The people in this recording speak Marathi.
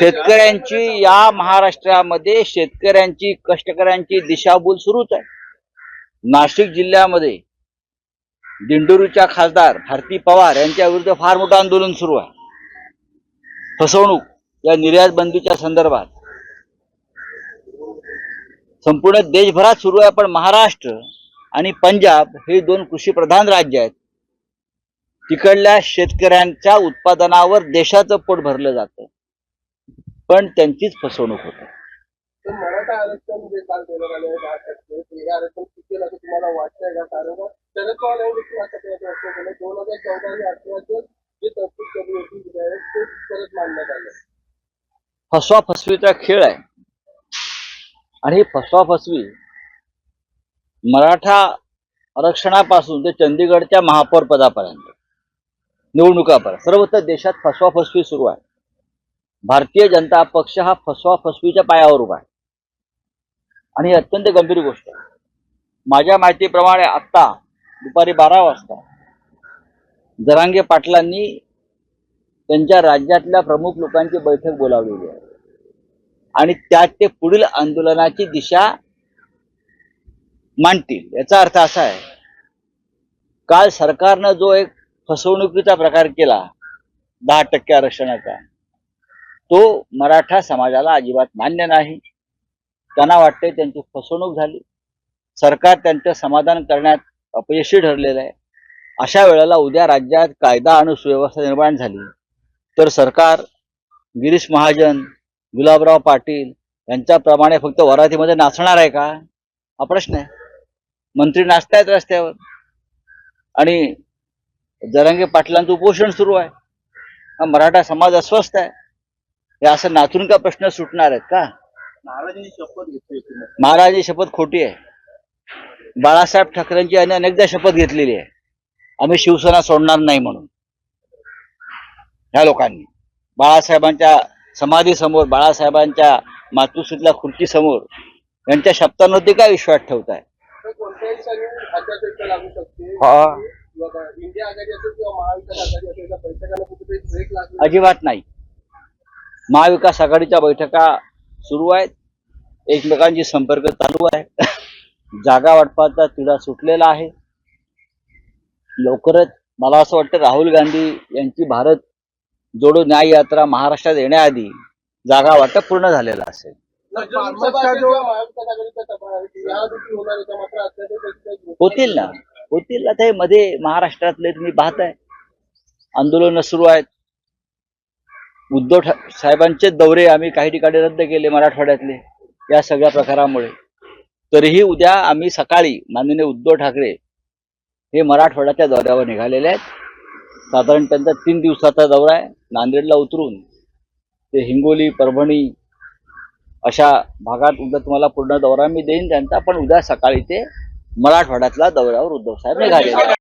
शेतकऱ्यांची या महाराष्ट्रामध्ये शेतकऱ्यांची कष्टकऱ्यांची दिशाभूल सुरूच आहे. नाशिक जिल्ह्यामध्ये दिंडोरीच्या खासदार भारती पवार यांच्या विरुद्ध फार मोठं आंदोलन सुरू आहे. फसवणूक या निर्यात बंदीच्या संदर्भात. संपूर्ण देशभरात सुरू आहे पण महाराष्ट्र आणि पंजाब हे दोन कृषीप्रधान राज्य आहेत. तिकडल्या शेतकऱ्यांच्या उत्पादनावर देशाचं पोट भरलं जातं. पण त्यांचीच फसवणूक होते. फसवा फसवीचा खेळ आहे. आणि ही फसवा फसवी मराठा आरक्षणापासून ते चंदीगडच्या महापौर पदापर्यंत निवडणुकापर्यंत सर्वत्र देशात फसवा फसवी सुरू आहे. भारतीय जनता पक्ष हा फसवा फसवीच्या पायावर उभा आहे. आणि अत्यंत गंभीर गोष्ट आहे. माझ्या माहितीप्रमाणे आत्ता दुपारी बारा वाजता जरांगे पाटलांनी त्यांच्या राज्यातल्या प्रमुख लोकांची बैठक बोलावलेली आहे. आणि त्यात ते पुढील आंदोलनाची दिशा मांडतील. याचा अर्थ असा आहे काल सरकारनं जो एक फसवणुकीचा प्रकार केला दहा टक्के आरक्षणाचा तो मराठा समाजाला अजिबात मान्य नाही. त्यांना वाटते त्यांची फसवणूक झाली. सरकार त्यांचं समाधान करण्यात अपयशी ठरलेलं आहे. अशा वेळेला उद्या राज्यात कायदा आणि सुव्यवस्था निर्माण झाली तर सरकार गिरीश महाजन गुलाबराव पाटील यांच्याप्रमाणे फक्त वरातीमध्ये नाचणार आहे का? हा प्रश्न आहे. मंत्री नाचतायत रस्त्यावर. आणि जरांगे पाटलांचं उपोषण सुरू आहे. हा मराठा समाज अस्वस्थ आहे. हे असं नाचून का प्रश्न सुटणार आहेत का? महाराजांनी शपथ घेतली महाराजांची शपथ खोटी आहे. बाळासाहेब ठाकरेंची यांनी अनेकदा शपथ घेतलेली आहे. आम्ही शिवसेना सोडणार नाही म्हणून. ह्या लोकांनी. बाळासाहेबांच्या समाधीसमोर बाळासाहेबांच्या मातृश्रीतल्या खुर्चीसमोर यांच्या शब्दांवरती काय विश्वास ठेवताय? हा. अजिबात नाही. महाविकास आघाडीच्या बैठका सुरू आहेत. एकमेकांची संपर्क चालू आहे. जागा वाटपाचा तिढा सुटलेला आहे. लवकरच मला असं वाटतं राहुल गांधी यांची भारत जोडो न्याय यात्रा महाराष्ट्रात येण्याआधी जागा वाटप पूर्ण झालेलं असेल. होतील ना. होतील ना ते. मध्ये महाराष्ट्रातले तुम्ही पाहताय. आंदोलनं सुरू आहेत. उद्धव ठा साहेबांचे दौरे आम्ही काही ठिकाणी रद्द केले मराठवाड्यातले या सगळ्या प्रकारामुळे. तरीही उद्या आम्ही सकाळी माननीय उद्धव ठाकरे हे मराठवाड्याच्या दौऱ्यावर निघालेले आहेत. साधारण त्यांचा तीन दिवसाचा दौरा आहे. नांदेडला उतरून ते हिंगोली परभणी अशा भागात उद्या तुम्हाला पूर्ण दौरा मी देईन. त्यांचा पण उद्या सकाळी ते मराठवाड्यातल्या दौऱ्यावर उद्धव साहेब निघालेले